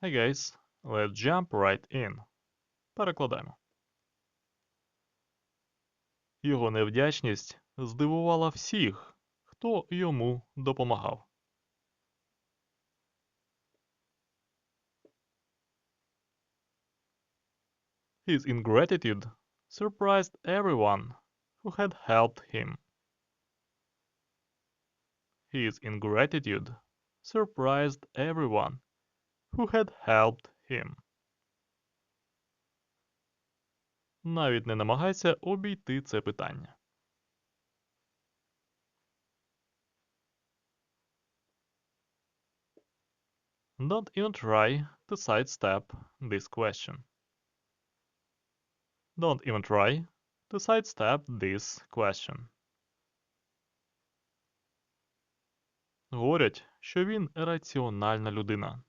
Hey guys, let's jump right in. Перекладаємо. Його невдячність здивувала всіх, хто йому допомагав. His ingratitude surprised everyone who had helped him. His ingratitude surprised everyone who had helped him. Навіть не намагайся обійти це питання. Don't even try to sidestep this question. Don't even try to sidestep this question. Говорять, що він раціональна людина.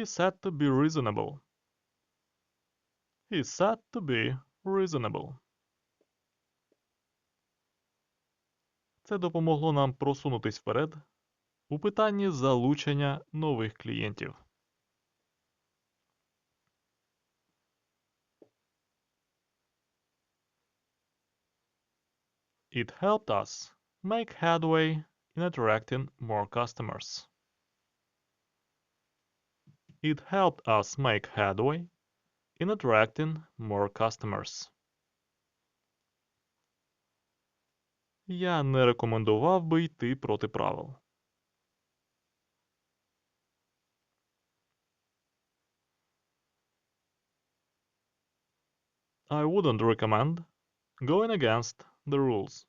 Is said to be reasonable. He is said to be reasonable. Це допомогло нам просунутись вперед у питанні залучення нових клієнтів. It helped us make headway in attracting more customers. It helped us make headway in attracting more customers. Я не рекомендував би йти проти правил. I wouldn't recommend going against the rules.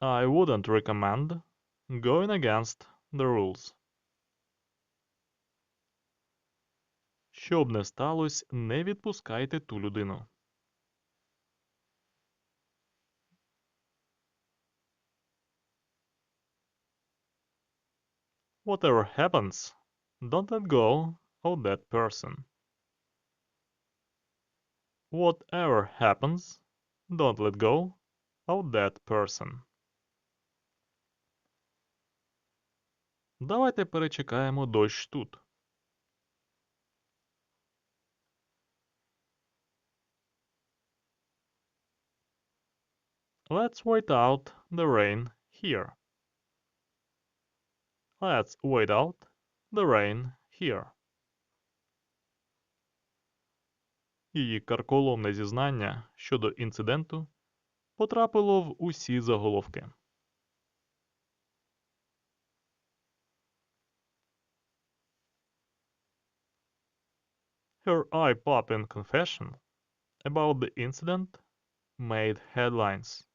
I wouldn't recommend going against the rules. Щоб не сталося, не відпускайте ту людину. Whatever happens, don't let go of that person. Whatever happens, don't let go of that person. Давайте перечекаємо дощ тут. Let's wait out the rain here. Let's wait out the rain here. Її карколомне зізнання щодо інциденту потрапило в усі заголовки. Her eye-popping confession about the incident made headlines.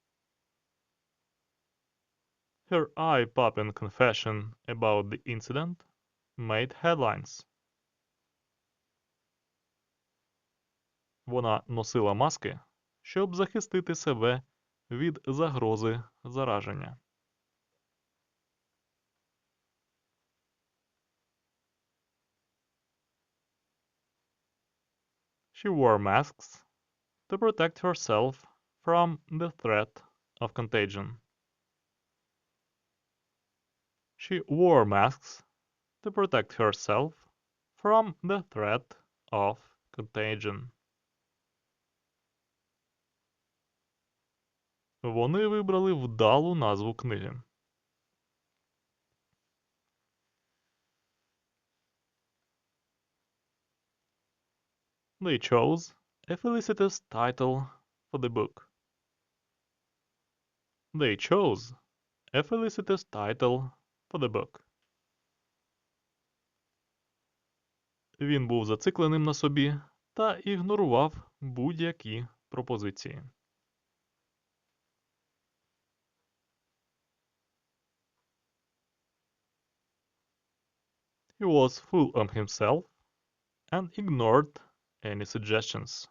Her eye-popping confession about the incident made headlines. Вона носила маски, щоб захистити себе від загрози зараження. She wore masks to protect herself from the threat of contagion. She wore masks to protect herself from the threat of contagion. Вони вибрали вдалу назву книги. They chose a felicitous title for the book. They chose a felicitous title the book. Він був зацикленим на собі та ігнорував будь-які пропозиції. He was full of himself and ignored any suggestions.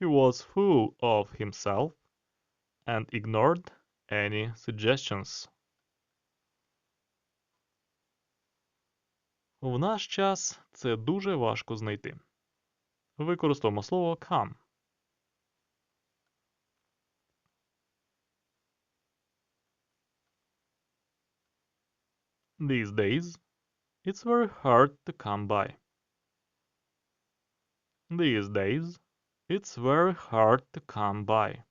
He was full of himself and ignored any suggestions? В наш час це дуже важко знайти. Використовуємо слово come. These days it's very hard to come by. These days it's very hard to come by.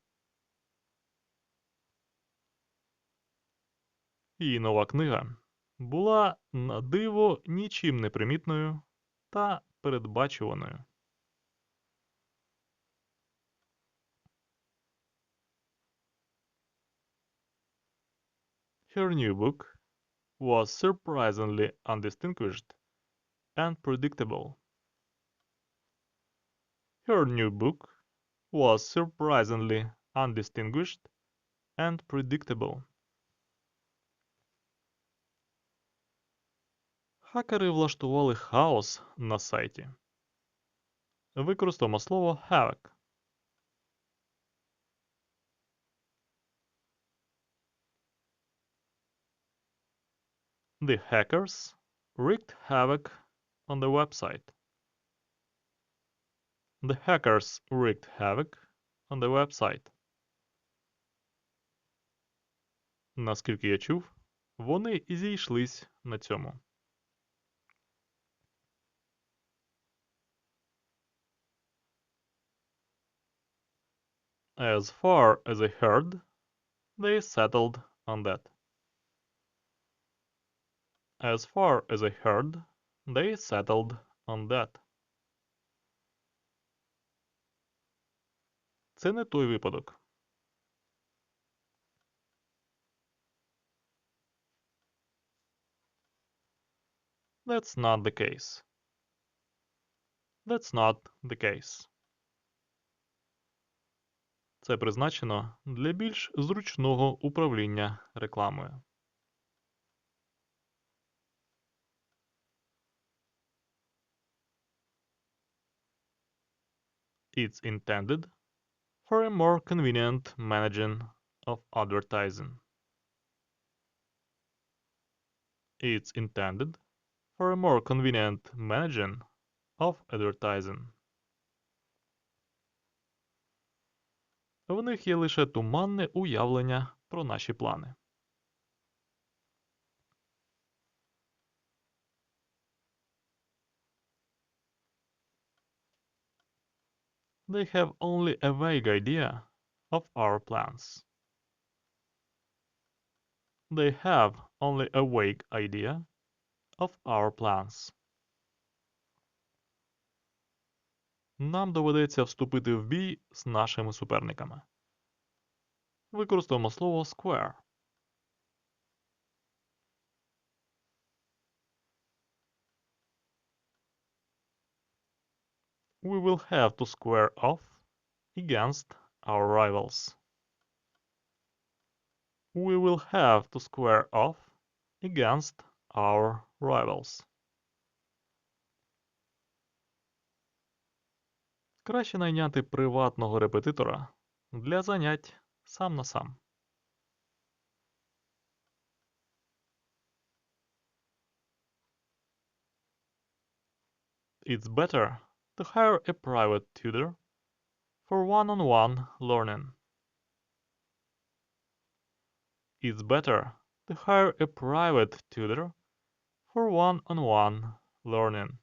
Її нова книга була на диво нічим не примітною та передбачуваною. Her new book was surprisingly undistinguished and predictable. Her new book was surprisingly undistinguished and predictable. Хакери влаштували хаос на сайті. Використаємо слово havoc. The hackers wreaked havoc on the website. The hackers wreaked havoc on the website. Наскільки я чув, вони і зійшлись на цьому. As far as I heard, they settled on that. As far as I heard, they settled on that. Це не той випадок. That's not the case. That's not the case. Це призначено для більш зручного управління рекламою. It's intended for a more convenient managing of advertising. It's intended for a more convenient managing of advertising. В них є лише туманне уявлення про наші плани. They have only a vague idea of our plans. They have only a vague idea of our plans. Нам доведеться вступити в бій з нашими суперниками. Використовуємо слово square. We will have to square off against our rivals. We will have to square off against our rivals. Краще найняти приватного репетитора для занять сам на сам. It's better to hire a private tutor for one-on-one learning. It's better to hire a private tutor for one-on-one learning.